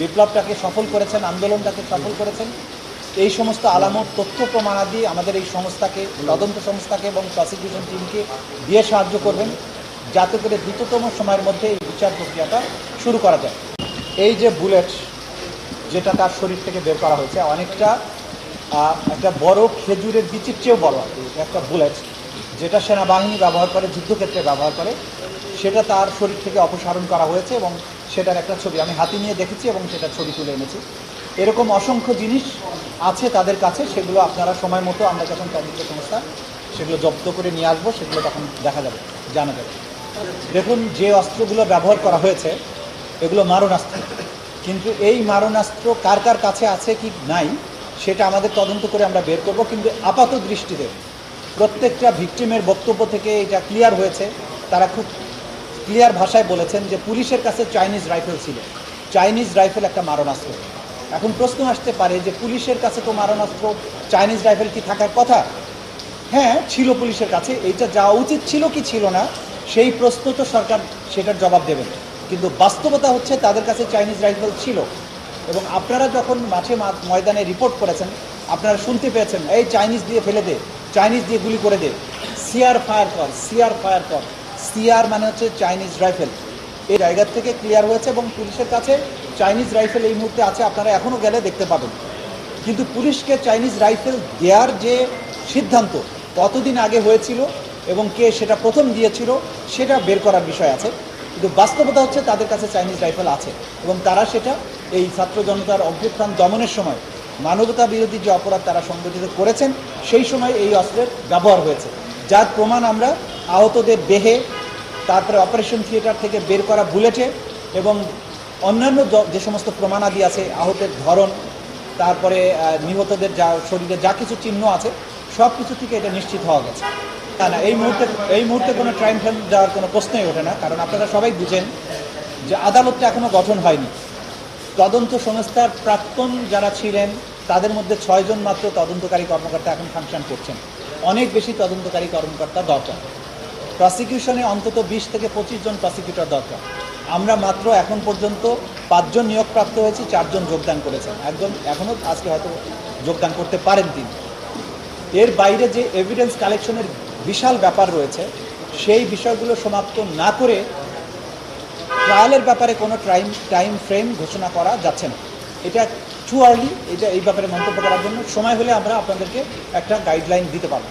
বিপ্লবটাকে সফল করেছেন, আন্দোলনটাকে সফল করেছেন। এই সমস্ত আলামত, তথ্য, প্রমাণাদি আমাদের এই সংস্থাকে, তদন্ত সংস্থাকে এবং প্রসিকিউশন টিমকে দিয়ে সাহায্য করবেন, যাতে করে দ্রুততম সময়ের মধ্যে এই বিচার প্রক্রিয়াটা শুরু করা যায়। এই যে বুলেট, যেটা তার শরীর থেকে বের করা হয়েছে, অনেকটা একটা বড় খেজুরের বিচির চেয়েও বড় একটা বুলেট, যেটা সেনাবাহিনী ব্যবহার করে, যুদ্ধক্ষেত্রে ব্যবহার করে, সেটা তার শরীর থেকে অপসারণ করা হয়েছে এবং সেটার একটা ছবি। আমি হাতি নিয়ে দেখেছি এবং সেটা ছবি তুলে এনেছি। এরকম অসংখ্য জিনিস আছে তাদের কাছে, সেগুলো আপনারা সময় মতো, আমরা যখন তদন্ত সংস্থা, সেগুলো জব্দ করে নিয়ে আসব, সেগুলো তখন দেখা যাবে, জানা যাবে। দেখুন, যে অস্ত্রগুলো ব্যবহার করা হয়েছে, এগুলো মারণাস্ত্র। কিন্তু এই মারণাস্ত্র কার কার কাছে আছে কি নাই, সেটা আমাদের তদন্ত করে আমরা বের করব। কিন্তু আপাত দৃষ্টিতে প্রত্যেকটা ভিকটিমের বক্তব্য থেকে এটা ক্লিয়ার হয়েছে। তারা খুব ক্লিয়ার ভাষায় বলেছেন যে পুলিশের কাছে চাইনিজ রাইফেল ছিল। চাইনিজ রাইফেল একটা মারণাস্ত্র। এখন প্রশ্ন আসতে পারে যে পুলিশের কাছে তো মারণাস্ত্র, চাইনিজ রাইফেল কি থাকার কথা? হ্যাঁ ছিল পুলিশের কাছে। এইটা যাওয়া উচিত ছিল কি ছিল না, সেই প্রশ্ন তো সরকার সেটার জবাব দেবেন। কিন্তু বাস্তবতা হচ্ছে তাদের কাছে চাইনিজ রাইফেল ছিল। এবং আপনারা যখন মাঠে ময়দানে রিপোর্ট করেছেন, আপনারা শুনতে পেয়েছেন, এই চাইনিজ দিয়ে ফেলে দে, চাইনিজ দিয়ে গুলি করে দে। সিআর ফায়ার কর সিআর ফায়ার কর। সিআর মানে হচ্ছে চাইনিজ রাইফেল এই জায়গার থেকে ক্লিয়ার হয়েছে এবং পুলিশের কাছে চাইনিজ রাইফেল এই মুহূর্তে আছে, আপনারা এখনও গেলে দেখতে পাবেন। কিন্তু পুলিশকে চাইনিজ রাইফেল দেওয়ার যে সিদ্ধান্ত কতদিন আগে হয়েছিল এবং কে সেটা প্রথম দিয়েছিল, সেটা বের করার বিষয় আছে। কিন্তু বাস্তবতা হচ্ছে তাদের কাছে চাইনিজ রাইফেল আছে এবং তারা সেটা এই ছাত্র জনতার অভ্যুত্থান দমনের সময় মানবতা বিরোধী যে অপরাধ তারা সংগঠিত করেছেন, সেই সময় এই অস্ত্রের ব্যবহার হয়েছে। যার প্রমাণ আমরা আহতদের দেহে তারপরে অপারেশন থিয়েটার থেকে বের করা বুলেটে এবং অন্যান্য যে সমস্ত প্রমাণাদি আছে, আহতের ধরন, তারপরে নিহতদের যা শরীরে যা কিছু চিহ্ন আছে সব কিছু থেকে এটা নিশ্চিত হওয়া গেছে। না না, এই মুহূর্তে এই মুহূর্তে কোনো ট্রাইম ফ্যাম যাওয়ার কোনো প্রশ্নই ওঠে না, কারণ আপনারা সবাই বুঝেন যে আদালতটা এখনও গঠন হয়নি। তদন্ত সংস্থার প্রাক্তন যারা ছিলেন, তাদের মধ্যে ছয়জন মাত্র তদন্তকারী কর্মকর্তা এখন ফাংশন করছেন। অনেক বেশি তদন্তকারী কর্মকর্তা দরকার। প্রসিকিউশনে অন্তত বিশ থেকে পঁচিশ জন প্রসিকিউটর দরকার। আমরা মাত্র এখন পর্যন্ত পাঁচজন নিয়োগপ্রাপ্ত হয়েছি, চারজন যোগদান করেছেন। একজন এখনও আজকে হয়তো যোগদান করতে পারেন তিনি। এর বাইরে যে এভিডেন্স কালেকশনের বিশাল ব্যাপার রয়েছে, সেই বিষয়গুলো সমাপ্ত না করে ট্রায়ালের ব্যাপারে কোনো টাইম টাইম ফ্রেম ঘোষণা করা যাচ্ছে না। এটা টু আর্লি এটা এই ব্যাপারে মন্তব্য করার জন্য সময় হলে আমরা আপনাদেরকে একটা গাইডলাইন দিতে পারব।